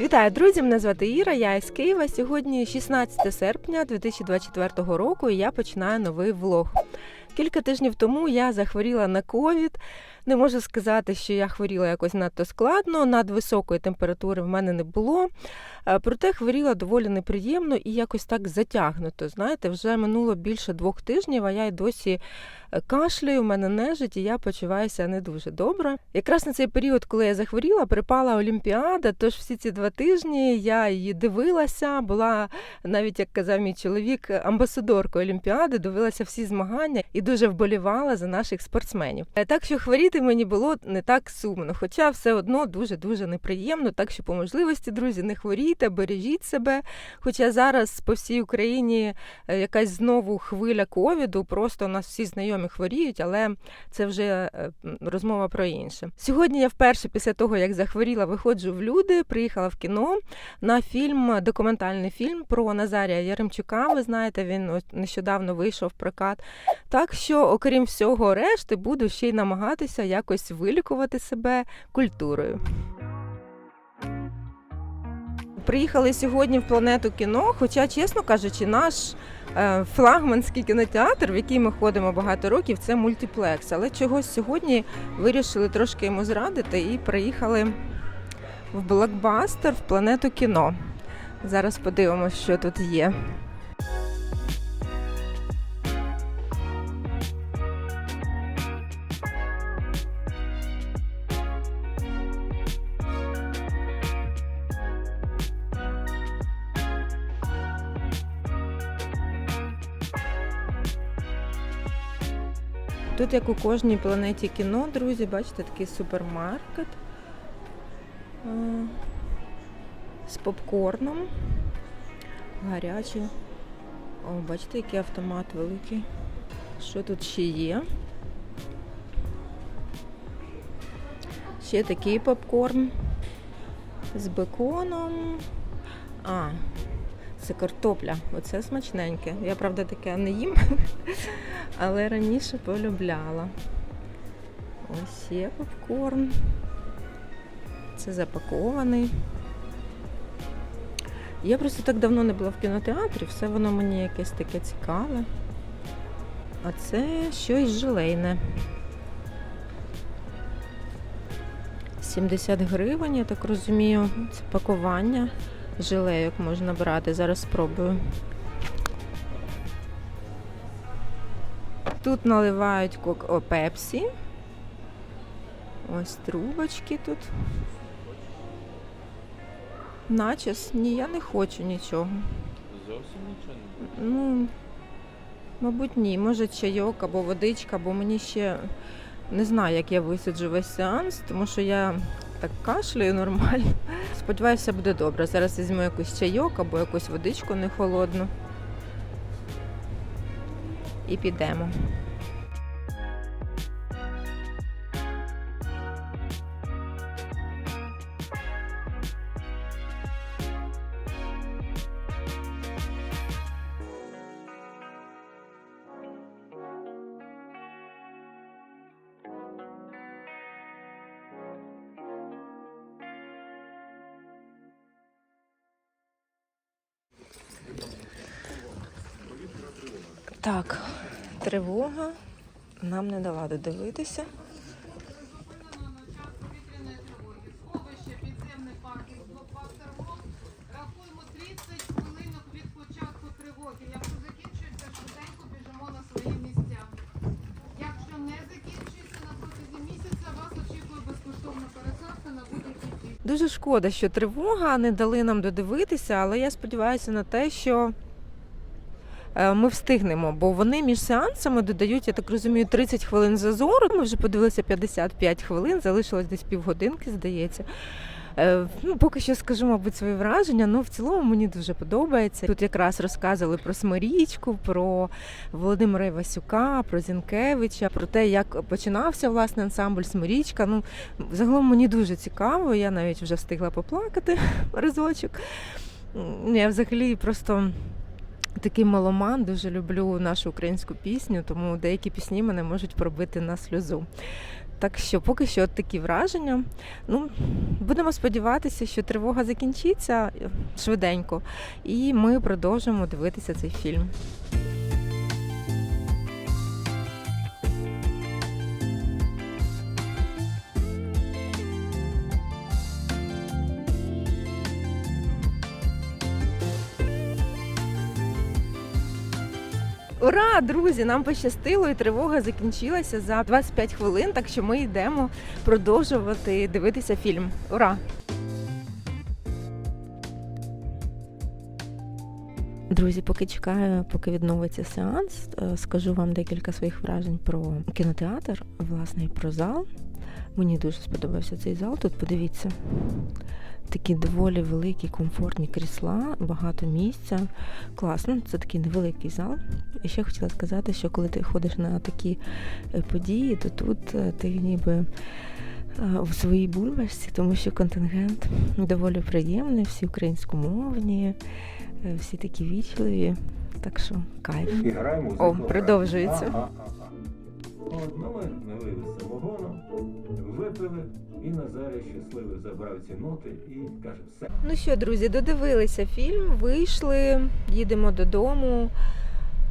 Вітаю, друзі! Мене звати Іра, я із Києва. Сьогодні 16 серпня 2024 року і я починаю новий влог. Кілька тижнів тому я захворіла на ковід. Не можу сказати, що я хворіла якось надто складно, надвисокої температури в мене не було. Е, Проте хворіла доволі неприємно і якось так затягнуто. Знаєте, вже минуло більше двох тижнів, а я й досі е, кашляю, в мене нежить, і я почуваюся не дуже добре. Якраз на цей період, коли я захворіла, припала Олімпіада. Тож всі ці два тижні я її дивилася, була навіть як казав мій чоловік, амбасадоркою Олімпіади, дивилася всі змагання і дуже вболівала за наших спортсменів. Е, Так що хворіти мені було не так сумно, хоча все одно дуже дуже неприємно. Так що по можливості, друзі, не хворійте, бережіть себе. Хоча зараз по всій Україні е, якась знову хвиля ковіду, просто у нас всі знайомі хворіють, але це вже е, розмова про інше. Сьогодні я вперше після того, як захворіла, виходжу в люди, приїхала в кіно на фільм, документальний фільм про Назарія Яремчука. Ви знаєте, він нещодавно вийшов в прокат. Так що, окрім всього решти, буду ще й намагатися якось вилікувати себе культурою. Приїхали сьогодні в планету кіно, хоча, чесно кажучи, наш е, флагманський кінотеатр, в який ми ходимо багато років, це мультиплекс. Але чогось сьогодні вирішили трошки йому зрадити і приїхали в блокбастер в планету кіно. Зараз подивимося, що тут є. Тут, як у кожній планеті кіно, друзі, бачите, такий супермаркет е, з попкорном. Гарячий. О, бачите, який автомат великий. Що тут ще є? Ще такий попкорн з беконом. А, це картопля. Оце смачненьке. Я, правда, таке не їм, але раніше полюбляла. Ось є попкорн. Це запакований. Я просто так давно не була в кінотеатрі, все воно мені якесь таке цікаве. А це щось желейне. 70 гривень, я так розумію, це пакування жилейок можна брати. Зараз спробую. Тут наливають кок... О, пепсі. Ось трубочки тут. Начос? Ні, я не хочу нічого. Зовсім нічого не Ну, мабуть, ні. Може чайок або водичка, бо мені ще не знаю, як я висиджу весь сеанс, тому що я так кашляю нормально. Сподіваюся, буде добре. Зараз візьму якийсь чайок або якусь водичку не холодну. І підемо. Очікує безкоштовна пересадка на будь-який тип. Дуже шкода, що тривога не дали нам додивитися, але я сподіваюся на те, що ми встигнемо, бо вони між сеансами додають, я так розумію, 30 хвилин зазору. Ми вже подивилися 55 хвилин, залишилось десь півгодинки, здається. Е, Ну, поки що скажу, мабуть, свої враження. Ну, в цілому мені дуже подобається. Тут якраз розказували про Смирічку, про Володимира Івасюка, про Зінкевича, про те, як починався власне ансамбль Смирічка. Ну, загалом мені дуже цікаво. Я навіть вже встигла поплакати разочок. Я взагалі просто такий маломан, дуже люблю нашу українську пісню, тому деякі пісні мене можуть пробити на сльозу. Так що поки що от такі враження. Ну, будемо сподіватися, що тривога закінчиться е, швиденько, і ми продовжимо дивитися цей фільм. Ура, друзі! Нам пощастило, і тривога закінчилася за 25 хвилин, так що ми йдемо продовжувати дивитися фільм. Ура! Друзі, поки чекаю, поки відновиться сеанс, е, скажу вам декілька своїх вражень про кінотеатр, власне, і про зал. Мені дуже сподобався цей зал. Тут подивіться. Такі доволі великі, комфортні крісла, багато місця. Класно, це такий невеликий зал. І ще хотіла сказати, що коли ти ходиш на такі е, події, то тут е, ти ніби е, в своїй бульбашці, тому що контингент доволі приємний, всі українськомовні, всі такі вічливі. Так що кайф. І граємо О, продовжується. От ну, ми налили самогону, випили, і Назарій щасливий забрав ці ноти і каже, все. Ну що, друзі, додивилися фільм, вийшли, їдемо додому.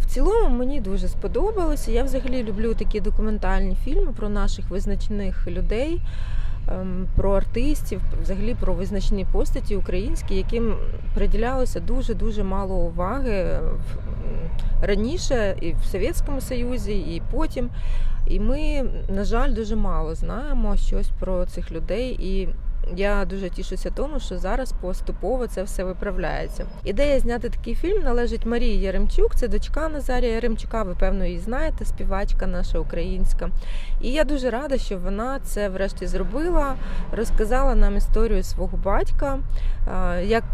В цілому мені дуже сподобалося. Я взагалі люблю такі документальні фільми про наших визначних людей, про артистів, взагалі про визначні постаті українські, яким приділялося дуже-дуже мало уваги раніше і в Совєтському Союзі, і потім. І ми, на жаль, дуже мало знаємо щось про цих людей. І я дуже тішуся тому, що зараз поступово це все виправляється. Ідея зняти такий фільм належить Марії Яремчук, це дочка Назарія Яремчука. Ви певно її знаєте, співачка наша українська. І я дуже рада, що вона це врешті зробила, розказала нам історію свого батька як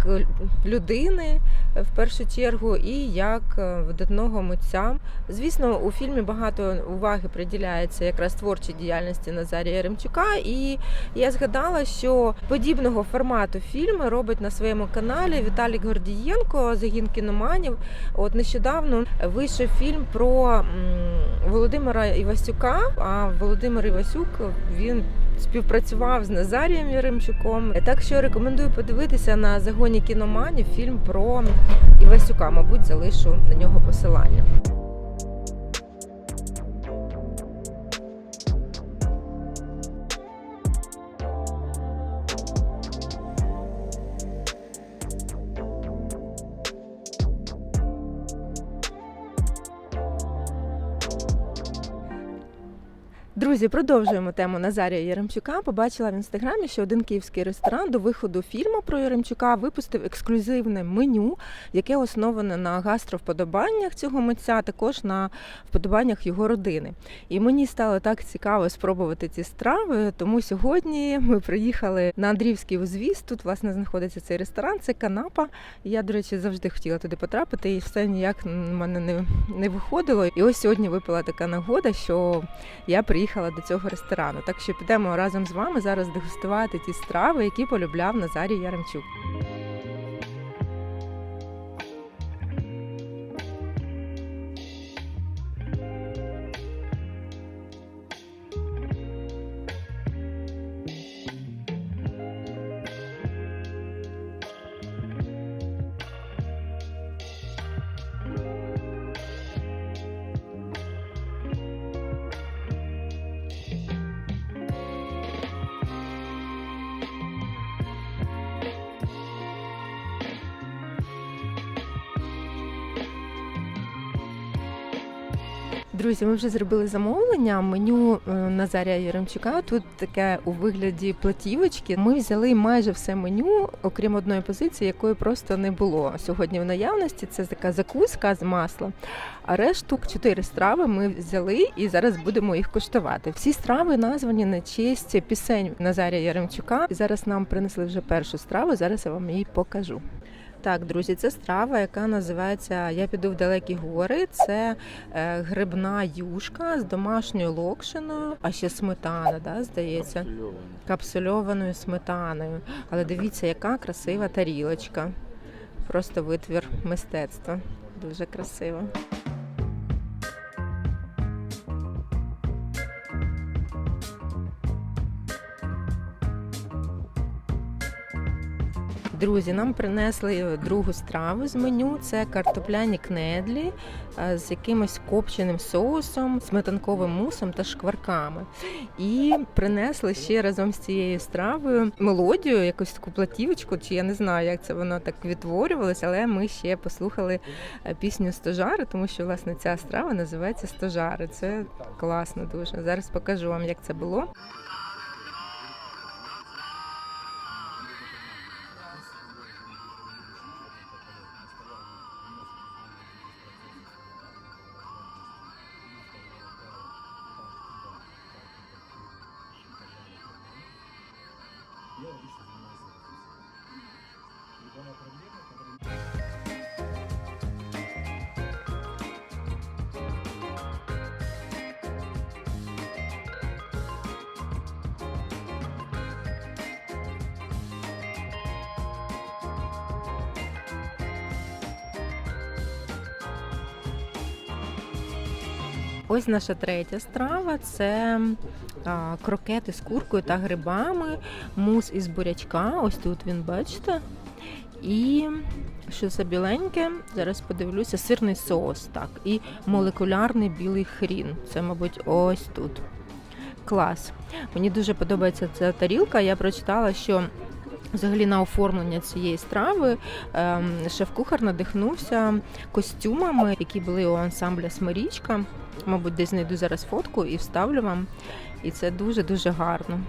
людини в першу чергу, і як е, видатного митця. Звісно, у фільмі багато уваги приділяється якраз творчій діяльності Назарія Яремчука. І я згадала, що подібного формату фільми робить на своєму каналі Віталік Гордієнко, загін кіноманів. От нещодавно вийшов фільм про Володимира Івасюка. А Володимир Івасюк він співпрацював з Назарієм Яремчуком. Так що рекомендую подивитися на загоні кіноманів фільм про Івасюка. Мабуть, залишу на нього посилання. Друзі, продовжуємо тему Назарія Яремчука. Побачила в інстаграмі, що один київський ресторан до виходу фільму про Яремчука випустив ексклюзивне меню, яке основане на гастровподобаннях цього митця, також на вподобаннях його родини. І мені стало так цікаво спробувати ці страви. Тому сьогодні ми приїхали на Андріївський узвіз. Тут власне знаходиться цей ресторан. Це канапа. Я, до речі, завжди хотіла туди потрапити, і все ніяк в мене не, не виходило. І ось сьогодні випала така нагода, що я приїхала до цього ресторану. Так що підемо разом з вами зараз дегустувати ті страви, які полюбляв Назарій Яремчук. Друзі, ми вже зробили замовлення. Меню е, Назарія Яремчука. Тут таке у вигляді платівочки. Ми взяли майже все меню, окрім одної позиції, якої просто не було сьогодні в наявності. Це така закуска з масла. А решту чотири страви ми взяли і зараз будемо їх куштувати. Всі страви названі на честь пісень Назарія Яремчука. Зараз нам принесли вже першу страву. Зараз я вам її покажу. Так, друзі, це страва, яка називається Я піду в далекі гори. Це е, грибна юшка з домашньою локшиною, а ще сметана, да, здається, Капсульовано. капсульованою сметаною. Але дивіться, яка красива тарілочка. Просто витвір мистецтва. Дуже красиво. Друзі, нам принесли другу страву з меню. Це картопляні кнедлі е, з якимось копченим соусом, сметанковим мусом та шкварками. І принесли ще разом з цією стравою мелодію, якусь таку платівочку, чи я не знаю, як це воно так відтворювалося, але ми ще послухали е, пісню Стожари, тому що власне ця страва називається Стожари. Це класно дуже. Зараз покажу вам, як це було. films. Ось наша третя страва це крокети з куркою та грибами, мус із бурячка. Ось тут він бачите. І що це біленьке, зараз подивлюся, сирний соус, так, і молекулярний білий хрін. Це, мабуть, ось тут. Клас. Мені дуже подобається ця тарілка. Я прочитала, що взагалі на оформлення цієї страви ем, шеф-кухар надихнувся костюмами, які були у ансамбля Смирічка. Мабуть, десь знайду зараз фотку і вставлю вам. І це дуже-дуже гарно.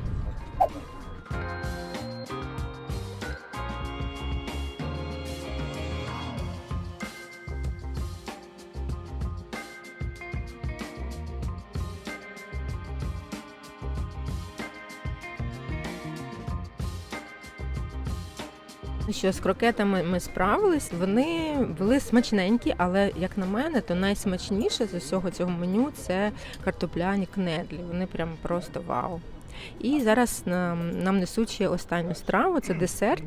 Що з крокетами ми справились, вони були смачненькі, але як на мене, то найсмачніше з усього цього меню це картопляні кнедлі. Вони прям просто вау. І зараз нам, несуть ще останню страву, це десерт,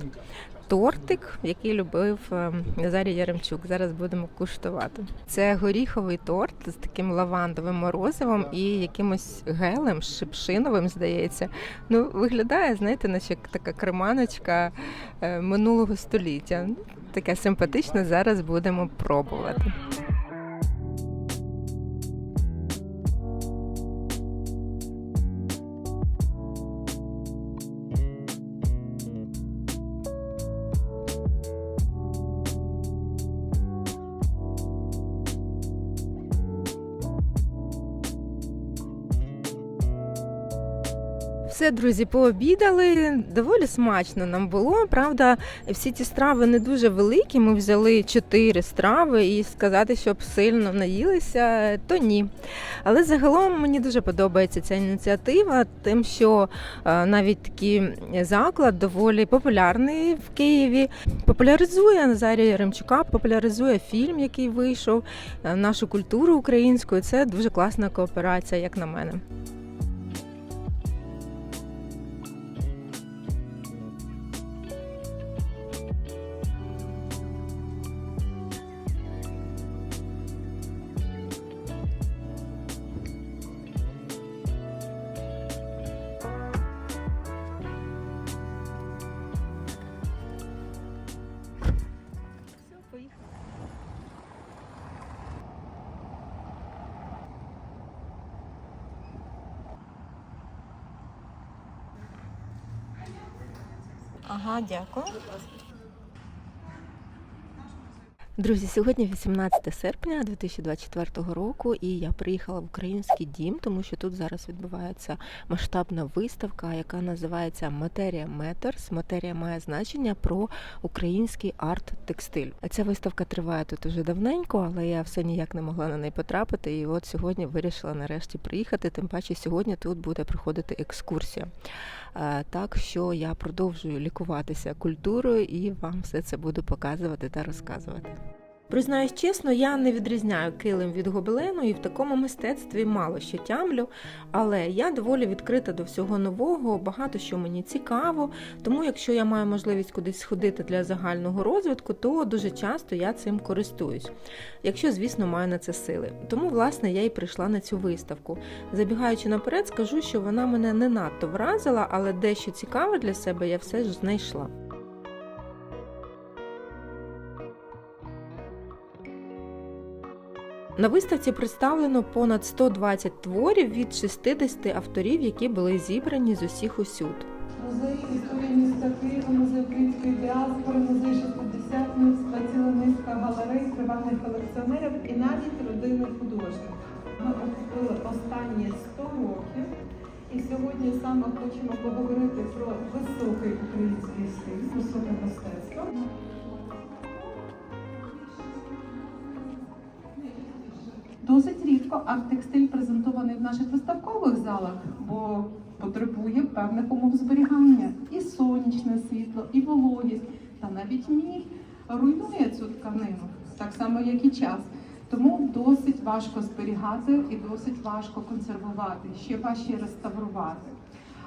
тортик, який любив е, Назарій Яремчук. Зараз будемо куштувати. Це горіховий торт з таким лавандовим морозивом і якимось гелем шипшиновим, здається. Ну, виглядає, знаєте, наче така креманочка е, минулого століття. Таке симпатичне. Зараз будемо пробувати. Все, друзі, пообідали. Доволі смачно нам було. Правда, всі ці страви не дуже великі. Ми взяли чотири страви і сказати, щоб сильно наїлися, то ні. Але загалом мені дуже подобається ця ініціатива, тим, що е, навіть такий заклад доволі популярний в Києві. Популяризує Назарія Яремчука, популяризує фільм, який вийшов, е, нашу культуру українську. Це дуже класна кооперація, як на мене. Ага, дякую. Друзі, сьогодні 18 серпня 2024 року, і я приїхала в український дім, тому що тут зараз відбувається масштабна виставка, яка називається Матерія Метерс. Матерія має значення про український арт-текстиль. Ця виставка триває тут уже давненько, але я все ніяк не могла на неї потрапити. І от сьогодні вирішила нарешті приїхати. Тим паче сьогодні тут буде проходити екскурсія. Е, Так що я продовжую лікуватися культурою і вам все це буду показувати та розказувати. Признаюсь чесно, я не відрізняю килим від гобелену і в такому мистецтві мало що тямлю, але я доволі відкрита до всього нового, багато що мені цікаво. Тому, якщо я маю можливість кудись сходити для загального розвитку, то дуже часто я цим користуюсь, якщо, звісно, маю на це сили. Тому, власне, я і прийшла на цю виставку. Забігаючи наперед, скажу, що вона мене не надто вразила, але дещо цікаве для себе я все ж знайшла. На виставці представлено понад 120 творів від 60 авторів, які були зібрані з усіх усюд. Музей історії міста Києва, музей української діаспори, музей шестидесятництва, ціла низка галерей, приватних колекціонерів і навіть родинних художників. Ми охопили останні 100 років, і сьогодні саме хочемо поговорити про високий український стиль, високе мистецтво. Рідко арт-текстиль презентований в наших виставкових залах, бо потребує певних умов зберігання. І сонячне світло, і вологість, та навіть міг руйнує цю тканину, так само, як і час. Тому досить важко зберігати і досить важко консервувати, ще важче реставрувати.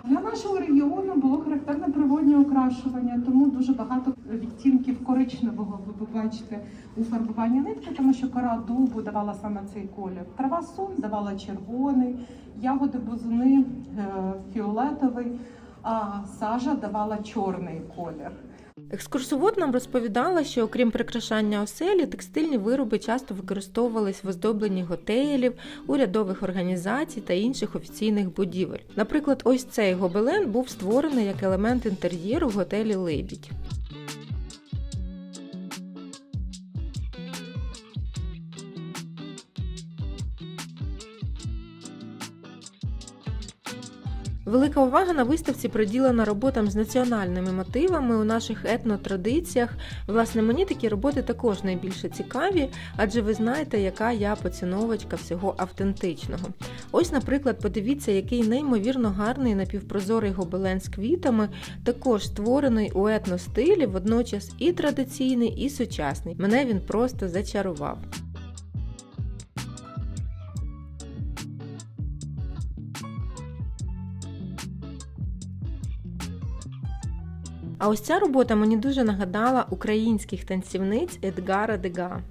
Для нашого регіону було характерне природнє окрашування, тому дуже багато відтінків коричневого ви бачите у фарбуванні нитки, тому що кора дубу давала саме цей колір. Трава сун давала червоний, ягоди бузини е, фіолетовий, а сажа давала чорний колір. Екскурсовод нам розповідала, що окрім прикрашання оселі, текстильні вироби часто використовувались в оздобленні готелів, урядових організацій та інших офіційних будівель. Наприклад, ось цей гобелен був створений як елемент інтер'єру в готелі Лебідь. Велика увага на виставці приділена роботам з національними мотивами у наших етнотрадиціях. Власне, мені такі роботи також найбільше цікаві, адже ви знаєте, яка я поціновочка всього автентичного. Ось, наприклад, подивіться, який неймовірно гарний напівпрозорий гобелен з квітами, також створений у етностилі, водночас і традиційний, і сучасний. Мене він просто зачарував. А ось ця робота мені дуже нагадала українських танцівниць Едгара Дега.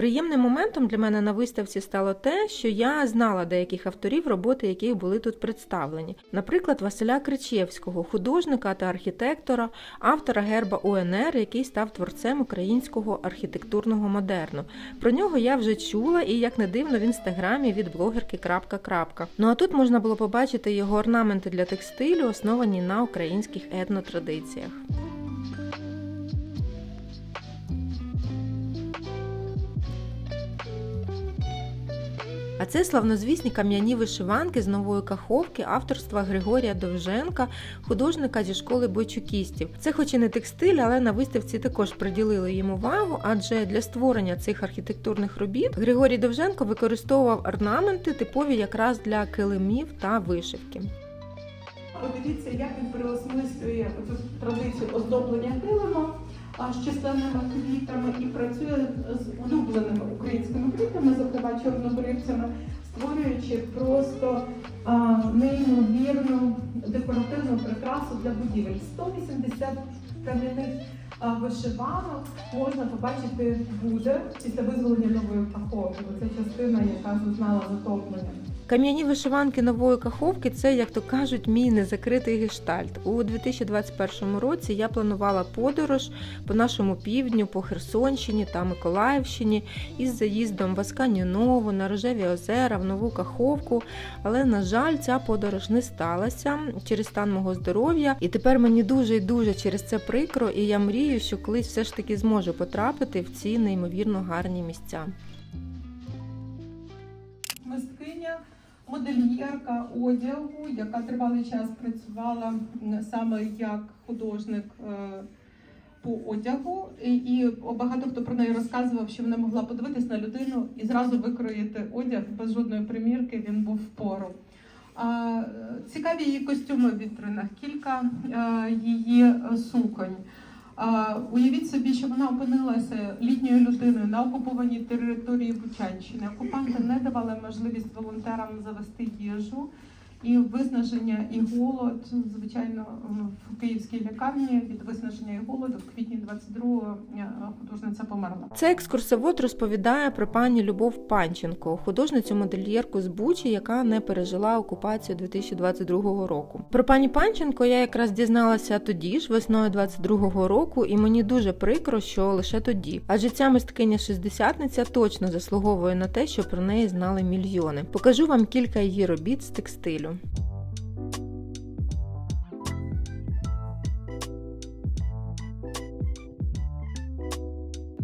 Приємним моментом для мене на виставці стало те, що я знала деяких авторів, роботи яких були тут представлені. Наприклад, Василя Кричевського, художника та архітектора, автора герба УНР, який став творцем українського архітектурного модерну. Про нього я вже чула, і як не дивно, в інстаграмі від блогерки крапка. Ну а тут можна було побачити його орнаменти для текстилю, основані на українських етнотрадиціях. А це славнозвісні кам'яні вишиванки з нової каховки авторства Григорія Довженка, художника зі школи бойчукістів. Це, хоч і не текстиль, але на виставці також приділили їм увагу, адже для створення цих архітектурних робіт Григорій Довженко використовував орнаменти, типові якраз для килимів та вишивки. Подивіться, як він переосмислює цю традицію оздоблення килима а, з численними квітами і працює з улюбленими українськими квітами, зокрема чорнобривцями, створюючи просто а, неймовірну декоративну прикрасу для будівель. 180 кам'яних вишиванок можна побачити буде після визволення нової каховки, це частина, яка зазнала затоплення. Кам'яні вишиванки нової каховки це, як то кажуть, мій незакритий гештальт. У 2021 році я планувала подорож по нашому півдню, по Херсонщині та Миколаївщині із заїздом в Асканію Нову, на Рожеві озера, в Нову Каховку. Але, на жаль, ця подорож не сталася через стан мого здоров'я. І тепер мені дуже і дуже через це прикро, і я мрію, що колись все ж таки зможу потрапити в ці неймовірно гарні місця. мисткиня, модельєрка одягу, яка тривалий час працювала саме як художник е, по одягу. І, багато хто про неї розказував, що вона могла подивитись на людину і зразу викроїти одяг без жодної примірки. Він був впору. Цікаві її костюми в вітринах, кілька е, її суконь. Уявіть собі, що вона опинилася літньою людиною на окупованій території Бучанщини. Окупанти не давали можливість волонтерам завести їжу. І виснаження і голод, звичайно, в київській лікарні від виснаження і голоду в квітні 22-го е, художниця померла. Цей екскурсовод розповідає про пані Любов Панченко, художницю модельєрку з Бучі, яка не пережила окупацію 2022 року. Про пані Панченко я якраз дізналася тоді ж, весною 22-го року, і мені дуже прикро, що лише тоді. Адже ця мисткиня шістдесятниця точно заслуговує на те, що про неї знали мільйони. Покажу вам кілька її робіт з текстилю. Ciao.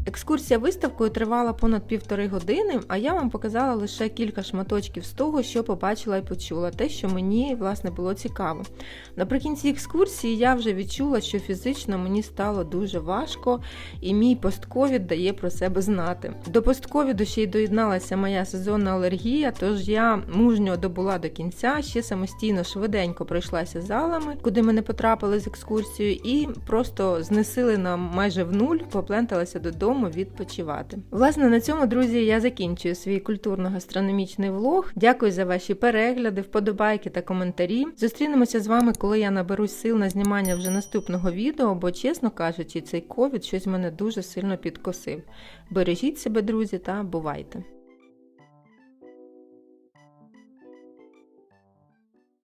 Екскурсія виставкою тривала понад півтори години, а я вам показала лише кілька шматочків з того, що побачила і почула, те, що мені власне було цікаво. Наприкінці екскурсії я вже відчула, що фізично мені стало дуже важко, і мій постковід дає про себе знати. До постковіду ще й доєдналася моя сезонна алергія, тож я мужньо добула до кінця, ще самостійно швиденько пройшлася залами, куди ми не потрапили з екскурсією, і просто знесилена майже в нуль, попленталася додому відпочивати. Власне, на цьому, друзі, я закінчую свій культурно-гастрономічний влог. Дякую за ваші перегляди, вподобайки та коментарі. Зустрінемося з вами, коли я наберусь сил на знімання вже наступного відео, бо, чесно кажучи, цей ковід щось мене дуже сильно підкосив. Бережіть себе, друзі, та бувайте!